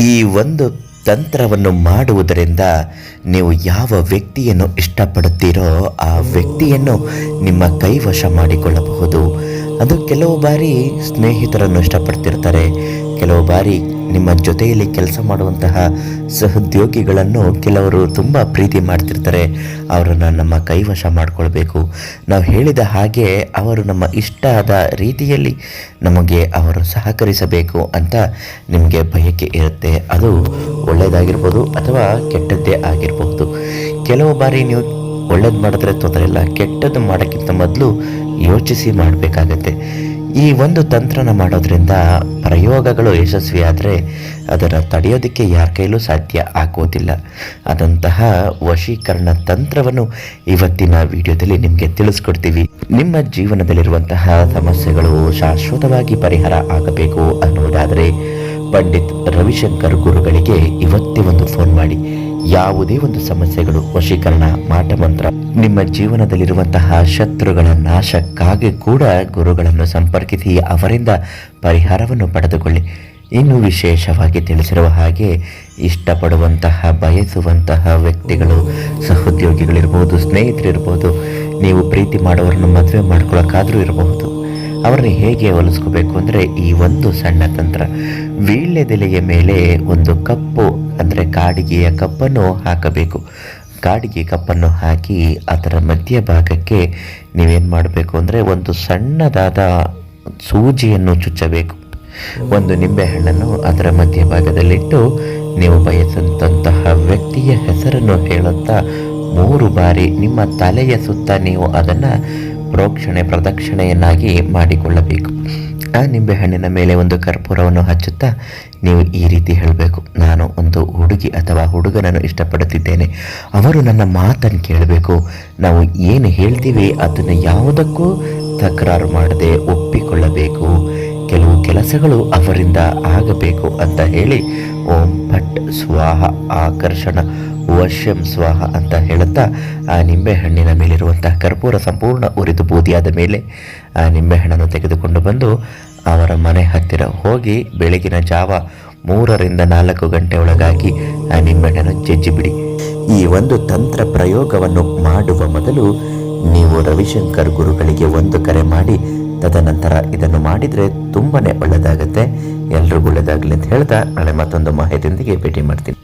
ಈ ಒಂದು ತಂತ್ರವನ್ನು ಮಾಡುವುದರಿಂದ ನೀವು ಯಾವ ವ್ಯಕ್ತಿಯನ್ನು ಇಷ್ಟಪಡುತ್ತೀರೋ ಆ ವ್ಯಕ್ತಿಯನ್ನು ನಿಮ್ಮ ಕೈವಶ ಮಾಡಿಕೊಳ್ಳಬಹುದು. ಅದು ಕೆಲವು ಬಾರಿ ಸ್ನೇಹಿತರನ್ನು ಇಷ್ಟಪಡ್ತಿರ್ತಾರೆ. ಕೆಲವು ಬಾರಿ ನಿಮ್ಮ ಜೊತೆಯಲ್ಲಿ ಕೆಲಸ ಮಾಡುವಂತಹ ಸಹೋದ್ಯೋಗಿಗಳನ್ನು ಕೆಲವರು ತುಂಬ ಪ್ರೀತಿ ಮಾಡ್ತಿರ್ತಾರೆ. ಅವರನ್ನು ನಮ್ಮ ಕೈವಶ ಮಾಡಿಕೊಳ್ಬೇಕು. ನಾವು ಹೇಳಿದ ಹಾಗೆ ಅವರು ನಮ್ಮ ಇಷ್ಟ ಆದ ರೀತಿಯಲ್ಲಿ ನಮಗೆ ಅವರು ಸಹಕರಿಸಬೇಕು ಅಂತ ನಿಮಗೆ ಬಯಕೆ ಇರುತ್ತೆ. ಅದು ಒಳ್ಳೆಯದಾಗಿರ್ಬೋದು ಅಥವಾ ಕೆಟ್ಟದ್ದೇ ಆಗಿರಬಹುದು. ಕೆಲವು ಬಾರಿ ನೀವು ಒಳ್ಳೇದು ಮಾಡಿದ್ರೆ ತೊಂದರೆ ಇಲ್ಲ. ಕೆಟ್ಟದ್ದು ಮಾಡೋಕ್ಕಿಂತ ಮೊದಲು ಯೋಚಿಸಿ ಮಾಡಬೇಕಾಗತ್ತೆ. ಈ ಒಂದು ತಂತ್ರನ ಮಾಡೋದ್ರಿಂದ ಪ್ರಯೋಗಗಳು ಯಶಸ್ವಿಯಾದರೆ ಅದನ್ನು ತಡೆಯೋದಕ್ಕೆ ಯಾರ ಕೈಲೂ ಸಾಧ್ಯ ಆಗೋದಿಲ್ಲ. ಅದಂತಹ ವಶೀಕರಣ ತಂತ್ರವನ್ನು ಇವತ್ತಿನ ವಿಡಿಯೋದಲ್ಲಿ ನಿಮಗೆ ತಿಳಿಸ್ಕೊಡ್ತೀವಿ. ನಿಮ್ಮ ಜೀವನದಲ್ಲಿರುವಂತಹ ಸಮಸ್ಯೆಗಳು ಶಾಶ್ವತವಾಗಿ ಪರಿಹಾರ ಆಗಬೇಕು ಅನ್ನುವುದಾದರೆ ಪಂಡಿತ್ ರವಿಶಂಕರ್ ಗುರುಗಳಿಗೆ ಇವತ್ತೇ ಒಂದು ಫೋನ್ ಮಾಡಿ. ಯಾವುದೇ ಒಂದು ಸಮಸ್ಯೆಗಳು ವಶೀಕರಣ ಮಾಟಮಂತ್ರ ನಿಮ್ಮ ಜೀವನದಲ್ಲಿರುವಂತಹ ಶತ್ರುಗಳ ನಾಶಕ್ಕಾಗಿ ಕೂಡ ಗುರುಗಳನ್ನು ಸಂಪರ್ಕಿಸಿ, ಅವರಿಂದ ಪರಿಹಾರವನ್ನು ಪಡೆದುಕೊಳ್ಳಿ. ಇನ್ನು ವಿಶೇಷವಾಗಿ ತಿಳಿಸಿರುವ ಹಾಗೆ, ಇಷ್ಟಪಡುವಂತಹ, ಬಯಸುವಂತಹ ವ್ಯಕ್ತಿಗಳು, ಸಹೋದ್ಯೋಗಿಗಳಿರ್ಬೋದು, ಸ್ನೇಹಿತರಿರ್ಬೋದು, ನೀವು ಪ್ರೀತಿ ಮಾಡುವವರನ್ನು ಮದುವೆ ಮಾಡ್ಕೊಳ್ಳೋಕ್ಕಾದರೂ ಇರಬಹುದು. ಅವರನ್ನು ಹೇಗೆ ಹೊಲಿಸ್ಕೋಬೇಕು ಅಂದರೆ ಈ ಒಂದು ಸಣ್ಣ ತಂತ್ರ. ವೀಳ್ಯದೆಲೆಯ ಮೇಲೆ ಒಂದು ಕಪ್ಪು, ಅಂದರೆ ಕಾಡಿಗೆಯ ಕಪ್ಪನ್ನು ಹಾಕಬೇಕು. ಕಾಡಿಗೆ ಕಪ್ಪನ್ನು ಹಾಕಿ ಅದರ ಮಧ್ಯಭಾಗಕ್ಕೆ ನೀವೇನು ಮಾಡಬೇಕು ಅಂದರೆ ಒಂದು ಸಣ್ಣದಾದ ಸೂಜಿಯನ್ನು ಚುಚ್ಚಬೇಕು. ಒಂದು ನಿಂಬೆಹಣ್ಣನ್ನು ಅದರ ಮಧ್ಯಭಾಗದಲ್ಲಿಟ್ಟು ನೀವು ಬಯಸಂತಹ ವ್ಯಕ್ತಿಯ ಹೆಸರನ್ನು ಹೇಳುತ್ತಾ ಮೂರು ಬಾರಿ ನಿಮ್ಮ ತಲೆಯ ಸುತ್ತ ನೀವು ಅದನ್ನು ಪ್ರೋಕ್ಷಣೆ ಪ್ರದಕ್ಷಿಣೆಯನ್ನಾಗಿ ಮಾಡಿಕೊಳ್ಳಬೇಕು. ಆ ನಿಂಬೆಹಣ್ಣಿನ ಮೇಲೆ ಒಂದು ಕರ್ಪೂರವನ್ನು ಹಚ್ಚುತ್ತಾ ನೀವು ಈ ರೀತಿ ಹೇಳಬೇಕು, ನಾನು ಒಂದು ಹುಡುಗಿ ಅಥವಾ ಹುಡುಗನನ್ನು ಇಷ್ಟಪಡುತ್ತಿದ್ದೇನೆ. ಅವರು ನನ್ನ ಮಾತನ್ನು ಕೇಳಬೇಕು. ನಾವು ಏನು ಹೇಳ್ತೀವಿ ಅದನ್ನು ಯಾವುದಕ್ಕೂ ತಕರಾರು ಮಾಡದೆ ಒಪ್ಪಿಕೊಳ್ಳಬೇಕು. ಕೆಲವು ಕೆಲಸಗಳು ಅವರಿಂದ ಆಗಬೇಕು ಅಂತ ಹೇಳಿ ಓಂ ಭಟ್ ಸ್ವಾಹ ಆಕರ್ಷಣ ವಶ್ಯಂ ಸ್ವಾಹ ಅಂತ ಹೇಳುತ್ತಾ, ಆ ನಿಂಬೆಹಣ್ಣಿನ ಮೇಲಿರುವಂತಹ ಕರ್ಪೂರ ಸಂಪೂರ್ಣ ಉರಿದು ಬೂದಿಯಾದ ಮೇಲೆ ಆ ನಿಂಬೆಹಣ್ಣನ್ನು ತೆಗೆದುಕೊಂಡು ಬಂದು ಅವರ ಮನೆ ಹತ್ತಿರ ಹೋಗಿ ಬೆಳಗಿನ ಜಾವ ಮೂರರಿಂದ ನಾಲ್ಕು ಗಂಟೆ ಒಳಗಾಗಿ ಆ ನಿಂಬೆಹಣ್ಣನ್ನು ಜಜ್ಜಿಬಿಡಿ. ಈ ಒಂದು ತಂತ್ರ ಪ್ರಯೋಗವನ್ನು ಮಾಡುವ ಮೊದಲು ನೀವು ರವಿಶಂಕರ್ ಗುರುಗಳಿಗೆ ಒಂದು ಕರೆ ಮಾಡಿ, ತದನಂತರ ಇದನ್ನು ಮಾಡಿದರೆ ತುಂಬಾ ಒಳ್ಳೆಯದಾಗುತ್ತೆ ಎಲ್ರಿಗೂ ಒಳ್ಳೆಯದಾಗಲಿ ಅಂತ ಹೇಳ್ತಾ ನಾಳೆ ಮತ್ತೊಂದು ಮಾಹಿತಿಯೊಂದಿಗೆ ಭೇಟಿ ಮಾಡ್ತೀನಿ.